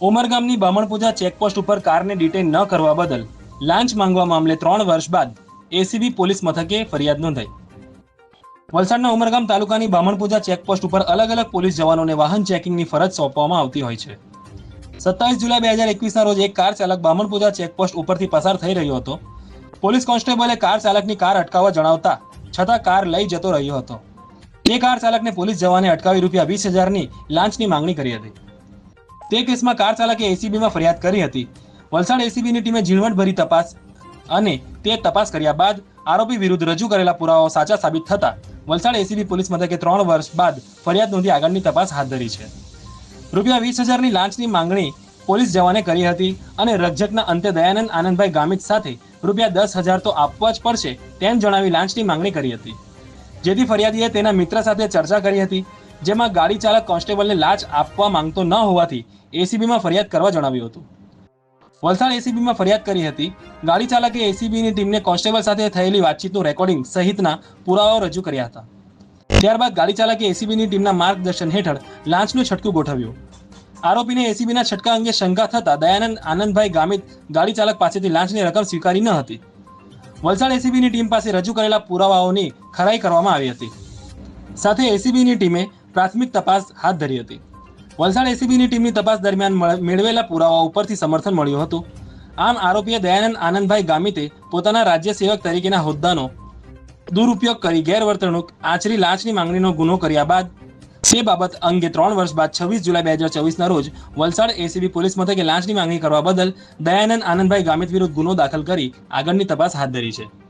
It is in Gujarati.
ઉમરગામની બામણપૂજા ચેકપોસ્ટ ઉપર કારને ડિટેન ન કરવા બદલ લાંચ માંગવા મામલે ત્રણ વર્ષ બાદ એસીબી પોલીસ મથકે ફરિયાદ નોંધાઈ. વલસાડના ઉમરગામ તાલુકાની બામણપૂજા ચેકપોસ્ટ ઉપર અલગ અલગ પોલીસ જવાનોને વાહન ચેકિંગની ફરજ સોંપવામાં આવતી હોય છે. સત્તાવીસ જુલાઈ બે હજાર એકવીસના રોજ એક કાર ચાલક બામણપૂજા ચેકપોસ્ટ ઉપરથી પસાર થઈ રહ્યો હતો. પોલીસ કોન્સ્ટેબલે કાર ચાલકની કાર અટકાવવા જણાવતા છતાં કાર લઈ જતો રહ્યો હતો. તે કાર ચાલકને પોલીસ જવાને અટકાવી રૂપિયા વીસ હજારની લાંચની માંગણી કરી હતી. તે કેસમાં કાર ચાલકે એસીબીમાં ફરિયાદ કરી હતી. વલસાડ એસીબીની ટીમે ઝીણવટભરી તપાસ અને તે તપાસ કર્યા બાદ આરોપી વિરુદ્ધ રજૂ કરેલા પુરાવાઓ સાચા સાબિત થતા વલસાડ એસીબી પોલીસ મથકે ત્રણ વર્ષ બાદ ફરિયાદ નોંધી આગળની તપાસ હાથ ધરી છે. રૂપિયા વીસ હજારની લાંચની માંગણી પોલીસ જવાને કરી હતી અને રકઝકના અંતે દયાનંદ આનંદભાઈ ગામિત સાથે રૂપિયા દસ હજાર તો આપવા જ પડશે તેમ જણાવી લાંચની માંગણી કરી હતી. જેથી ફરિયાદીએ તેના મિત્ર સાથે ચર્ચા કરી હતી જેમાં ગાડી ચાલક કોન્સ્ટેબલને લાંચ આપવા માંગતો ન હોવાથી એસીબીમાં ફરિયાદ કરવા જણાવ્યું હતું. વલસાડ એસીબીમાં ફરિયાદ કરી હતી. ગાડી ચાલકે એસીબીની ટીમને કોન્સ્ટેબલ સાથે થયેલી વાતચીતનું રેકોર્ડિંગ સહિતના પુરાવાઓ રજૂ કર્યા હતા. ત્યારબાદ ગાડી ચાલકે એસીબીની ટીમના માર્ગદર્શન હેઠળ લાંચનું છટકું ગોઠવ્યું. આરોપીને એસીબીના છટકા અંગે શંકા થતા દયાનંદ આનંદભાઈ ગામિત ગાડી ચાલક પાસેથી લાંચની રકમ સ્વીકારી ન હતી. વલસાડ એસીબીની ટીમ પાસે રજૂ કરેલા પુરાવાઓની ખરાઈ કરવામાં આવી હતી. સાથે એસીબીની ટીમે પ્રાથમિક તપાસ હાથ ધરી હતી. વલસાડ એસીબીની ટીમની તપાસ દરમિયાન મળ- મેળવેલા પુરાવા ઉપરથી સમર્થન મળ્યું હતું. આમ આરોપીએ દયાનંદ આનંદભાઈ ગામિતે પોતાના રાજ્ય સેવક તરીકેના હોદ્દાનો દુરુપયોગ કરી ગેરવર્તણૂક, આચરી લાંચની માંગણીનો ગુનો કર્યા બાદ તે બાબત અંગે ત્રણ વર્ષ બાદ છવ્વીસ જુલાઈ બે હજાર ચોવીસના રોજ વલસાડ એસીબી પોલીસ મથકે લાંચની માંગણી કરવા બદલ દયાનંદ આનંદભાઈ ગામિત વિરુદ્ધ ગુનો દાખલ કરી આગળની તપાસ હાથ ધરી છે.